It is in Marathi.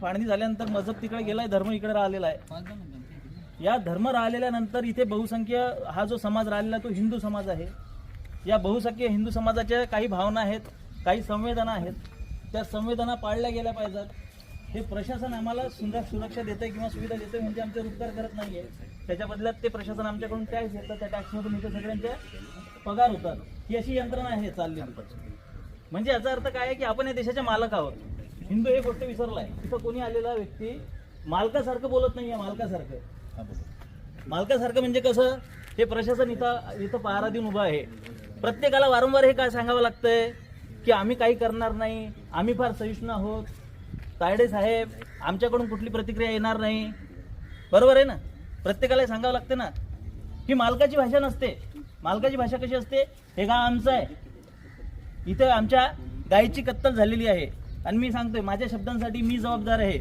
फाळणी झाल्यानंतर मजहब तिकडे गेलाय धर्म इकडे राहिलेला आहे. या धर्म राहिलेल्या नंतर इथे बहुसंख्य हा जो समाज राहिलेला तो हिंदू समाज आहे. या बहुसंख्य हिंदू समाजाच्या काही भावना आहेत काही संवेदना आहेत. त्या संवेदना पाळल्या गेल्या पाहिजेत. हे प्रशासन आम्हाला सुंदर सुरक्षा देते किंवा सुविधा देते म्हणजे आमचे उपकार करत नाहीये. त्याच्या बदल्यात ते प्रशासन आमच्याकडून टॅक्स घेतात त्या टॅक्समधून इथे सगळ्यांचे पगार होतात. ही अशी यंत्रणा आहे चाललेली म्हणजे याचा अर्थ काय आहे की आपण या देशाचे मालक आहोत. हिंदू हे गोष्ट विसरलाय. तिथं कोणी आलेला व्यक्ती मालकासारखं बोलत नाहीये मालकासारखं. मालकासारखं म्हणजे कसं? हे प्रशासन इथं इथं पहारा देऊन उभं आहे. प्रत्येकाला वारंवार हे काय सांगावं लागतंय? की आम्ही काही करणार नाही आम्ही फार सहिष्णू आहोत. तायडे साहेब आमच्याकडून कुठली प्रतिक्रिया येणार नाही? बरोबर आहे ना? प्रत्येकाला सांगावं लागतं ना? ही मालकाची भाषा नसते. मालकाची भाषा कशी असते? हे गाव आमचं आहे. इथं आमच्या गायीची कत्तल झालेली आहे. आणि मी सांगतोय माझ्या शब्दांसाठी मी जबाबदार आहे.